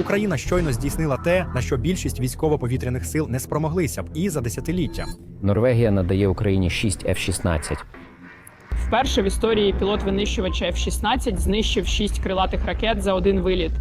Україна щойно здійснила те, на що більшість військово-повітряних сил не спромоглися б і за десятиліття. Норвегія надає Україні 6 F-16. Вперше в історії пілот винищувача F-16 знищив шість крилатих ракет за один виліт.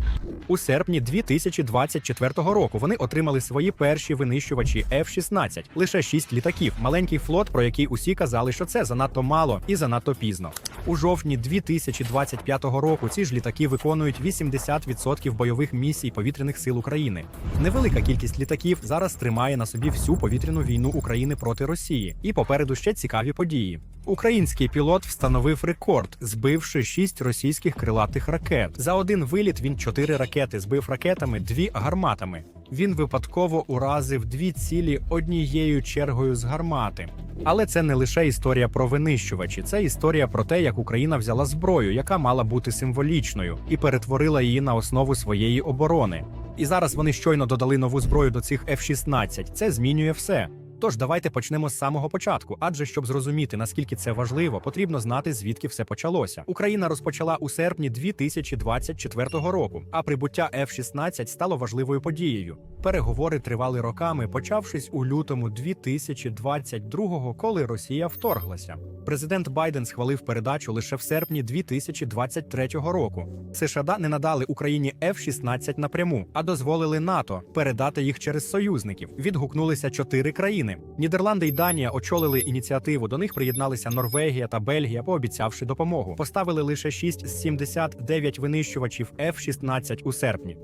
У серпні 2024 року вони отримали свої перші винищувачі F-16. Лише шість літаків, маленький флот, про який усі казали, що це занадто мало і занадто пізно. У жовтні 2025 року ці ж літаки виконують 80% бойових місій повітряних сил України. Невелика кількість літаків зараз тримає на собі всю повітряну війну України проти Росії. І попереду ще цікаві події. Український пілот встановив рекорд, збивши шість російських крилатих ракет. За один виліт він чотири ракети збив ракетами, дві гарматами. Він випадково уразив дві цілі однією чергою з гармати. Але це не лише історія про винищувачі, це історія про те, як Україна взяла зброю, яка мала бути символічною, і перетворила її на основу своєї оборони. І зараз вони щойно додали нову зброю до цих F-16. Це змінює все. Тож давайте почнемо з самого початку, адже щоб зрозуміти наскільки це важливо, потрібно знати звідки все почалося. Україна розпочала у серпні 2024 року, а прибуття F-16 стало важливою подією. Переговори тривали роками, почавшись у лютому 2022-го, коли Росія вторглася. Президент Байден схвалив передачу лише в серпні 2023 року. США не надали Україні F-16 напряму, а дозволили НАТО передати їх через союзників. Відгукнулися чотири країни. Нідерланди й Данія очолили ініціативу. До них приєдналися Норвегія та Бельгія, пообіцявши допомогу. Поставили лише 6 з 79 винищувачів F-16 у серпні.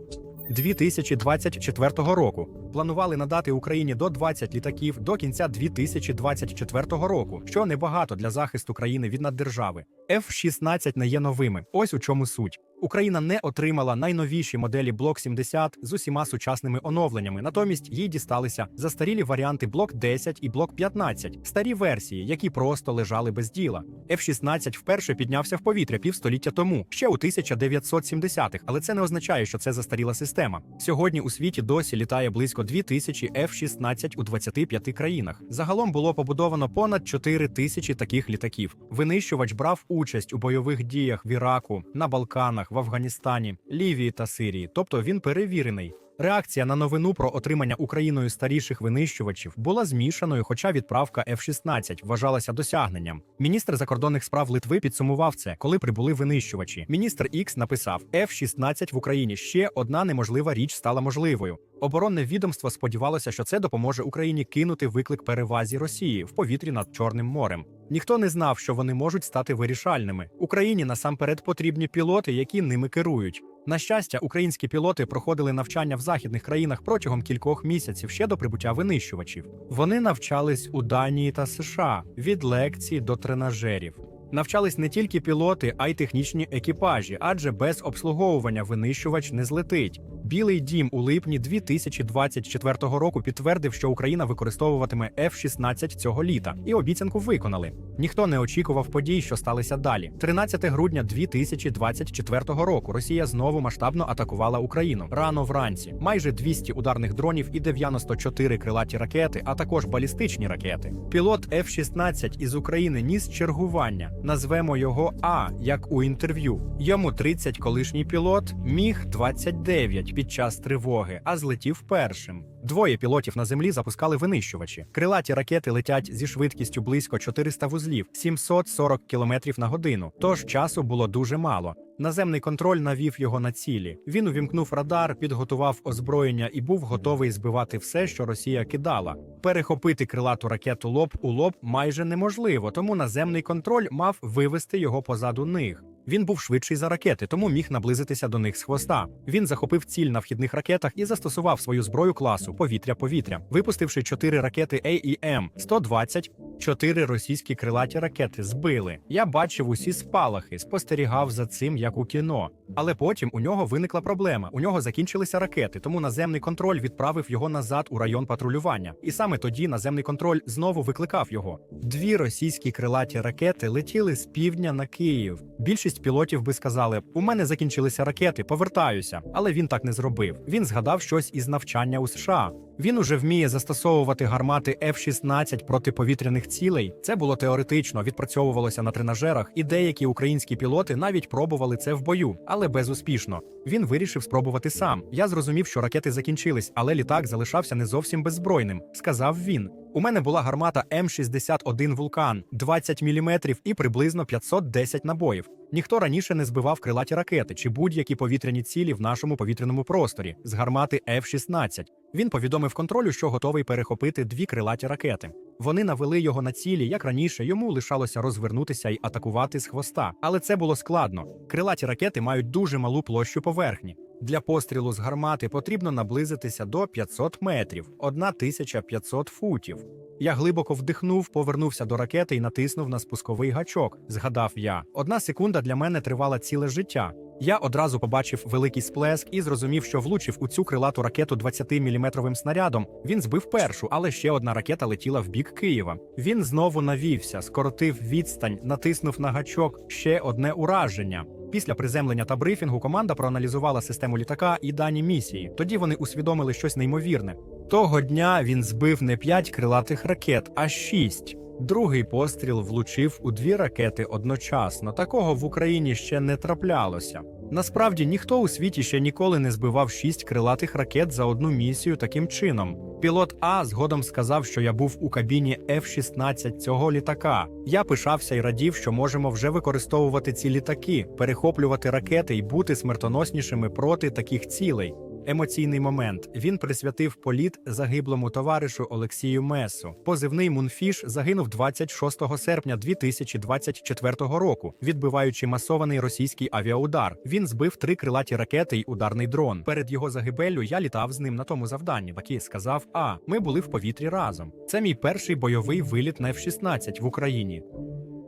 2024 року планували надати Україні до 20 літаків до кінця 2024 року, що небагато для захисту країни від наддержави. F-16 не є новими. Ось у чому суть. Україна не отримала найновіші моделі Block 70 з усіма сучасними оновленнями. Натомість їй дісталися застарілі варіанти Block 10 і Block 15, старі версії, які просто лежали без діла. F-16 вперше піднявся в повітря півстоліття тому, ще у 1970-х, але це не означає, що це застаріла система. Сьогодні у світі досі літає близько 2000 F-16 у 25 країнах. Загалом було побудовано понад 4 тисячі таких літаків. Винищувач брав участь у бойових діях в Іраку, на Балканах, в Афганістані, Лівії та Сирії, тобто він перевірений. Реакція на новину про отримання Україною старіших винищувачів була змішаною, хоча відправка F-16 вважалася досягненням. Міністр закордонних справ Литви підсумував це, коли прибули винищувачі. Міністр Ікс написав: F-16 в Україні ще одна неможлива річ стала можливою. Оборонне відомство сподівалося, що це допоможе Україні кинути виклик перевазі Росії в повітрі над Чорним морем. Ніхто не знав, що вони можуть стати вирішальними. Україні насамперед потрібні пілоти, які ними керують. На щастя, українські пілоти проходили навчання в західних країнах протягом кількох місяців ще до прибуття винищувачів. Вони навчались у Данії та США від лекцій до тренажерів. Навчались не тільки пілоти, а й технічні екіпажі, адже без обслуговування винищувач не злетить. Білий дім у липні 2024 року підтвердив, що Україна використовуватиме F-16 цього літа, і обіцянку виконали. Ніхто не очікував подій, що сталися далі. 13 грудня 2024 року Росія знову масштабно атакувала Україну рано вранці. Майже 200 ударних дронів і 94 крилаті ракети, а також балістичні ракети. Пілот F-16 із України ніс чергування. Назвемо його А, як у інтерв'ю. Йому 30 колишній пілот, міг 29 під час тривоги, а злетів першим. Двоє пілотів на землі запускали винищувачі. Крилаті ракети летять зі швидкістю близько 400 вузлів, 740 км на годину. Тож часу було дуже мало. Наземний контроль навів його на цілі. Він увімкнув радар, підготував озброєння і був готовий збивати все, що Росія кидала. Перехопити крилату ракету лоб у лоб майже неможливо, тому наземний контроль мав вивести його позаду них. Він був швидший за ракети, тому міг наблизитися до них з хвоста. Він захопив ціль на вхідних ракетах і застосував свою зброю класу повітря-повітря, випустивши чотири ракети AEM 120 Чотири російські крилаті ракети збили. Я бачив усі спалахи, спостерігав за цим як у кіно. Але потім у нього виникла проблема. У нього закінчилися ракети, тому наземний контроль відправив його назад у район патрулювання. І саме тоді наземний контроль знову викликав його. Дві російські крилаті ракети летіли з півдня на Київ. Більшість пілотів би сказали: у мене закінчилися ракети, повертаюся. Але він так не зробив. Він згадав щось із навчання у США. Він уже вміє застосовувати гармати F-16 проти повітряних цілей. Це було теоретично, відпрацьовувалося на тренажерах, і деякі українські пілоти навіть пробували це в бою, але безуспішно. Він вирішив спробувати сам. Я зрозумів, що ракети закінчились, але літак залишався не зовсім беззбройним, сказав він. У мене була гармата М61 Вулкан, 20 мм і приблизно 510 набоїв. Ніхто раніше не збивав крилаті ракети чи будь-які повітряні цілі в нашому повітряному просторі з гармати F-16. Він повідомив контролю, що готовий перехопити дві крилаті ракети. Вони навели його на цілі, як раніше, йому лишалося розвернутися і атакувати з хвоста. Але це було складно. Крилаті ракети мають дуже малу площу поверхні. Для пострілу з гармати потрібно наблизитися до 500 метрів, 1500 футів. Я глибоко вдихнув, повернувся до ракети і натиснув на спусковий гачок. Згадав я. Одна секунда для мене тривала ціле життя. Я одразу побачив великий сплеск і зрозумів, що влучив у цю крилату ракету 20-мм снарядом. Він збив першу, але ще одна ракета летіла в бік Києва. Він знову навівся, скоротив відстань, натиснув на гачок ще одне ураження. Після приземлення та брифінгу команда проаналізувала систему літака і дані місії. Тоді вони усвідомили щось неймовірне. Того дня він збив не п'ять крилатих ракет, а шість. Другий постріл влучив у дві ракети одночасно. Такого в Україні ще не траплялося. Насправді ніхто у світі ще ніколи не збивав шість крилатих ракет за одну місію таким чином. Пілот А згодом сказав, що я був у кабіні F-16 цього літака. Я пишався і радів, що можемо вже використовувати ці літаки, перехоплювати ракети і бути смертоноснішими проти таких цілей. Емоційний момент він присвятив політ загиблому товаришу Олексію Месу. Позивний Мунфіш загинув 26 серпня 2024 року, відбиваючи масований російський авіаудар. Він збив три крилаті ракети й ударний дрон. Перед його загибеллю я літав з ним на тому завданні. Бакі сказав: А ми були в повітрі разом. Це мій перший бойовий виліт на F-16 в Україні.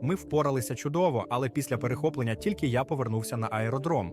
Ми впоралися чудово, але після перехоплення тільки я повернувся на аеродром.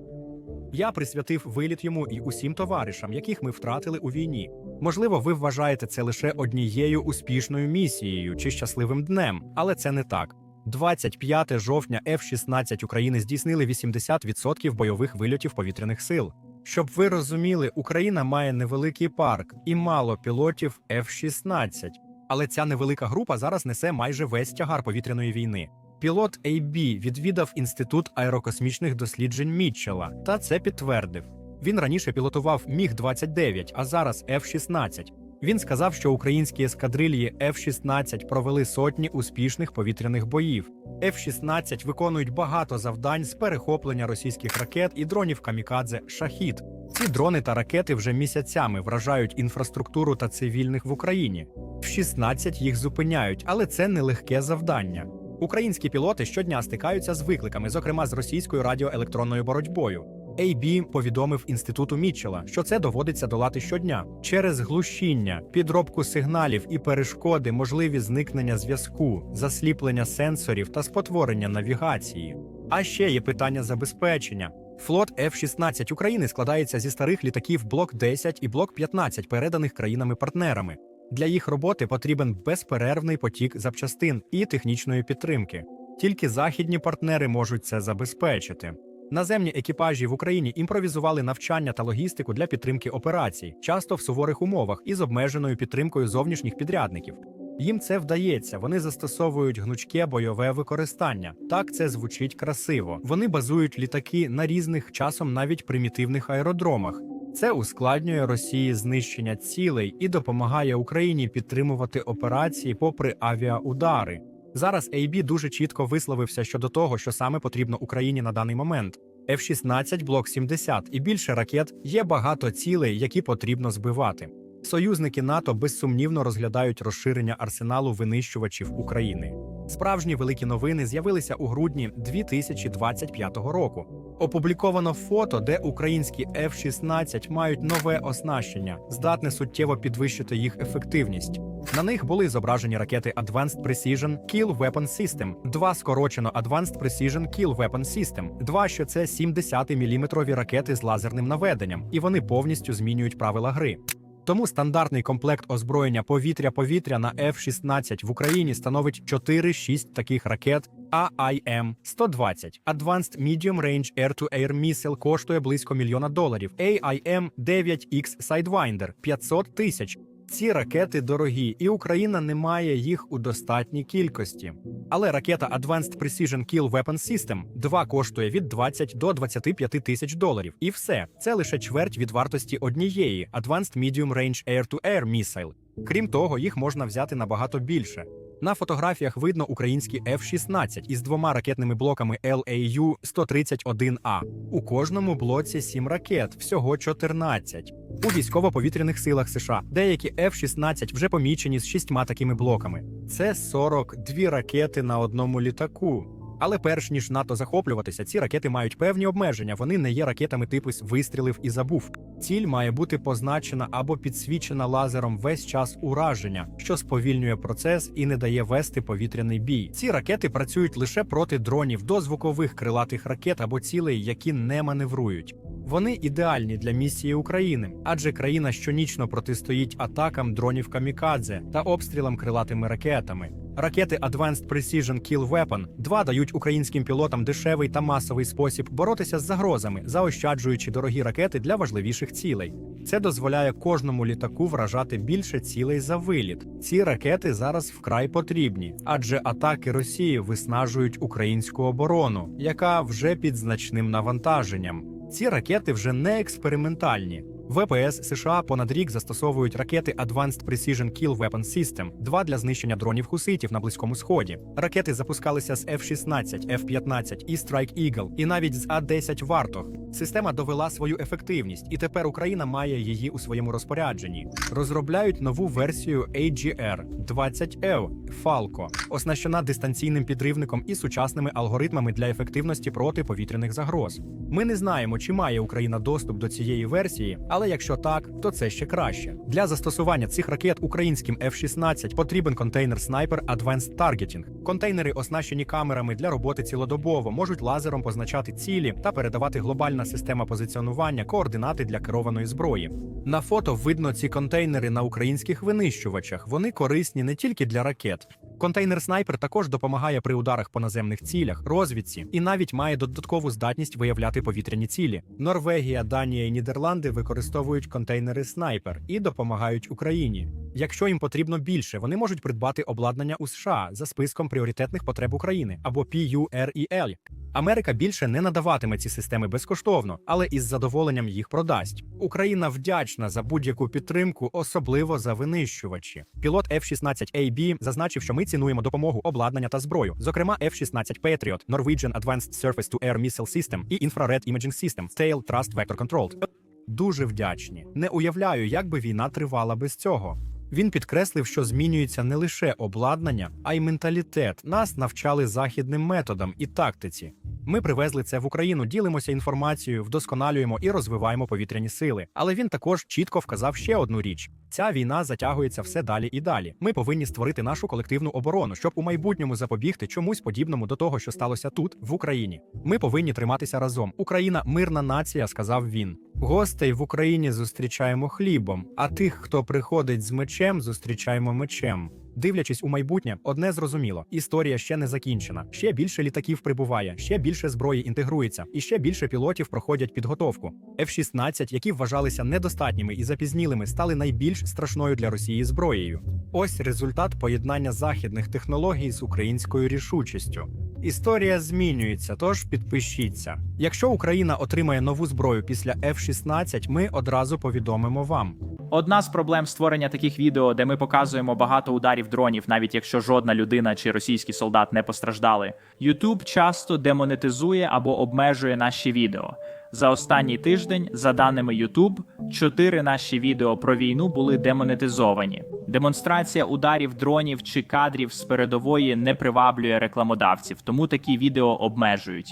Я присвятив виліт йому і усім товаришам, яких ми втратили у війні. Можливо, ви вважаєте це лише однією успішною місією чи щасливим днем, але це не так. 25 жовтня F-16 України здійснили 80% бойових вильотів повітряних сил. Щоб ви розуміли, Україна має невеликий парк і мало пілотів F-16. Але ця невелика група зараз несе майже весь тягар повітряної війни. Пілот AB відвідав інститут аерокосмічних досліджень Мітчелла та це підтвердив. Він раніше пілотував Міг 29 а зараз F-16. Він сказав, що українські ескадрильї F-16 провели сотні успішних повітряних боїв. F-16 виконують багато завдань з перехоплення російських ракет і дронів камікадзе Шахід. Ці дрони та ракети вже місяцями вражають інфраструктуру та цивільних в Україні. F-16 їх зупиняють, але це нелегке завдання. Українські пілоти щодня стикаються з викликами, зокрема з російською радіоелектронною боротьбою. AB повідомив інституту Мітчелла, що це доводиться долати щодня через глушіння, підробку сигналів і перешкоди, можливі зникнення зв'язку, засліплення сенсорів та спотворення навігації. А ще є питання забезпечення. Флот F-16 України складається зі старих літаків Блок 10 і Блок 15, переданих країнами-партнерами. Для їх роботи потрібен безперервний потік запчастин і технічної підтримки. Тільки західні партнери можуть це забезпечити. Наземні екіпажі в Україні імпровізували навчання та логістику для підтримки операцій, часто в суворих умовах і з обмеженою підтримкою зовнішніх підрядників. Їм це вдається, вони застосовують гнучке бойове використання. Так це звучить красиво. Вони базують літаки на різних часом навіть примітивних аеродромах. Це ускладнює Росії знищення цілей і допомагає Україні підтримувати операції попри авіаудари. Зараз AB дуже чітко висловився щодо того, що саме потрібно Україні на даний момент. F-16 блок 70 і більше ракет є багато цілей, які потрібно збивати. Союзники НАТО безсумнівно розглядають розширення арсеналу винищувачів України. Справжні великі новини з'явилися у грудні 2025 року. Опубліковано фото, де українські F-16 мають нове оснащення, здатне суттєво підвищити їх ефективність. На них були зображені ракети Advanced Precision Kill Weapon System, два скорочено Advanced Precision Kill Weapon System, два, що це 70-мм ракети з лазерним наведенням, і вони повністю змінюють правила гри. Тому стандартний комплект озброєння повітря-повітря на F-16 в Україні становить 4-6 таких ракет AIM-120. Advanced Medium Range Air-to-Air Missile коштує близько мільйона доларів. AIM-9X Sidewinder – 500 тисяч. Ці ракети дорогі, і Україна не має їх у достатній кількості. Але ракета Advanced Precision Kill Weapon System 2 коштує від 20 до 25 тисяч доларів. І все це лише чверть від вартості однієї Advanced Medium Range Air-to-Air Missile. Крім того, їх можна взяти набагато більше. На фотографіях видно українські F-16 із двома ракетними блоками LAU-131A. У кожному блоці 7 ракет, всього 14. У військово-повітряних силах США деякі F-16 вже помічені з шістьма такими блоками. Це 42 ракети на одному літаку. Але перш ніж НАТО захоплюватися, ці ракети мають певні обмеження. Вони не є ракетами типу вистрілив і забув. Ціль має бути позначена або підсвічена лазером весь час ураження, що сповільнює процес і не дає вести повітряний бій. Ці ракети працюють лише проти дронів до звукових крилатих ракет або цілей, які не маневрують. Вони ідеальні для місії України, адже країна щонічно протистоїть атакам дронів камікадзе та обстрілам крилатими ракетами. Ракети Advanced Precision Kill Weapon 2 дають українським пілотам дешевий та масовий спосіб боротися з загрозами, заощаджуючи дорогі ракети для важливіших цілей. Це дозволяє кожному літаку вражати більше цілей за виліт. Ці ракети зараз вкрай потрібні, адже атаки Росії виснажують українську оборону, яка вже під значним навантаженням. Ці ракети вже не експериментальні. ВПС США понад рік застосовують ракети Advanced Precision Kill Weapon System 2 для знищення дронів хуситів на близькому сході. Ракети запускалися з F-16, F-15 і Strike Eagle, і навіть з А-10 Вартох. Система довела свою ефективність, і тепер Україна має її у своєму розпорядженні. Розробляють нову версію AGR-20L Falco, оснащена дистанційним підривником і сучасними алгоритмами для ефективності протиповітряних загроз. Ми не знаємо, чи має Україна доступ до цієї версії, але якщо так, то це ще краще. Для застосування цих ракет українським F-16 потрібен контейнер Sniper Advanced Targeting. Контейнери, оснащені камерами для роботи цілодобово, можуть лазером позначати цілі та передавати глобальна система позиціонування координати для керованої зброї. На фото видно ці контейнери на українських винищувачах. Вони корисні не тільки для ракет. Контейнер снайпер також допомагає при ударах по наземних цілях, розвідці і навіть має додаткову здатність виявляти повітряні цілі. Норвегія, Данія і Нідерланди використовують контейнери снайпер і допомагають Україні. Якщо їм потрібно більше, вони можуть придбати обладнання у США за списком пріоритетних потреб України або PUREL. Америка більше не надаватиме ці системи безкоштовно, але із задоволенням їх продасть. Україна вдячна за будь-яку підтримку, особливо за винищувачі. Пілот F-16AB зазначив, що цінуємо допомогу, обладнання та зброю, зокрема F-16 Patriot, Norwegian Advanced Surface-to-Air Missile System і Infrared Imaging System, Tail Trust Vector Controlled. Дуже вдячні. Не уявляю, як би війна тривала без цього. Він підкреслив, що змінюється не лише обладнання, а й менталітет. Нас навчали західним методам і тактиці. Ми привезли це в Україну, ділимося інформацією, вдосконалюємо і розвиваємо повітряні сили. Але він також чітко вказав ще одну річ: ця війна затягується все далі і далі. Ми повинні створити нашу колективну оборону, щоб у майбутньому запобігти чомусь подібному до того, що сталося тут, в Україні. Ми повинні триматися разом. Україна мирна нація, сказав він. Гостей в Україні зустрічаємо хлібом, а тих, хто приходить з мечем, зустрічаємо мечем. Дивлячись у майбутнє, одне зрозуміло: історія ще не закінчена. Ще більше літаків прибуває, ще більше зброї інтегрується, і ще більше пілотів проходять підготовку. F-16, які вважалися недостатніми і запізнілими, стали найбільш страшною для Росії зброєю. Ось результат поєднання західних технологій з українською рішучістю. Історія змінюється, тож підпишіться. Якщо Україна отримає нову зброю після F-16, ми одразу повідомимо вам. Одна з проблем створення таких відео, де ми показуємо багато ударів дронів, навіть якщо жодна людина чи російський солдат не постраждали. YouTube часто демонетизує або обмежує наші відео. За останній тиждень, за даними YouTube, чотири наші відео про війну були демонетизовані. Демонстрація ударів дронів чи кадрів з передової не приваблює рекламодавців, тому такі відео обмежують.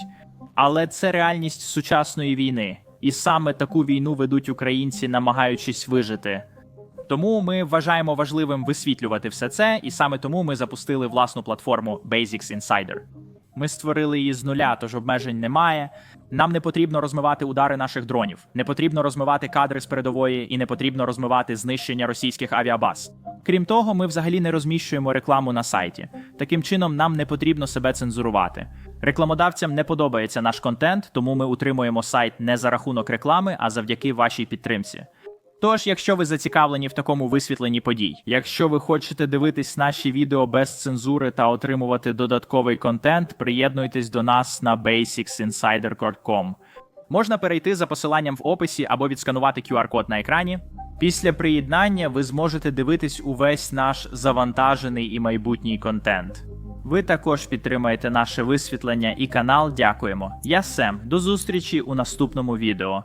Але це реальність сучасної війни, і саме таку війну ведуть українці, намагаючись вижити. Тому ми вважаємо важливим висвітлювати все це, і саме тому ми запустили власну платформу Basics Insider. Ми створили її з нуля, тож обмежень немає. Нам не потрібно розмивати удари наших дронів, не потрібно розмивати кадри з передової і не потрібно розмивати знищення російських авіабаз. Крім того, ми взагалі не розміщуємо рекламу на сайті. Таким чином, нам не потрібно себе цензурувати. Рекламодавцям не подобається наш контент, тому ми утримуємо сайт не за рахунок реклами, а завдяки вашій підтримці. Тож, якщо ви зацікавлені в такому висвітленні подій, якщо ви хочете дивитись наші відео без цензури та отримувати додатковий контент, приєднуйтесь до нас на basicsinsider.com. Можна перейти за посиланням в описі або відсканувати QR-код на екрані. Після приєднання ви зможете дивитись увесь наш завантажений і майбутній контент. Ви також підтримаєте наше висвітлення і канал. Дякуємо. Я Сем. До зустрічі у наступному відео.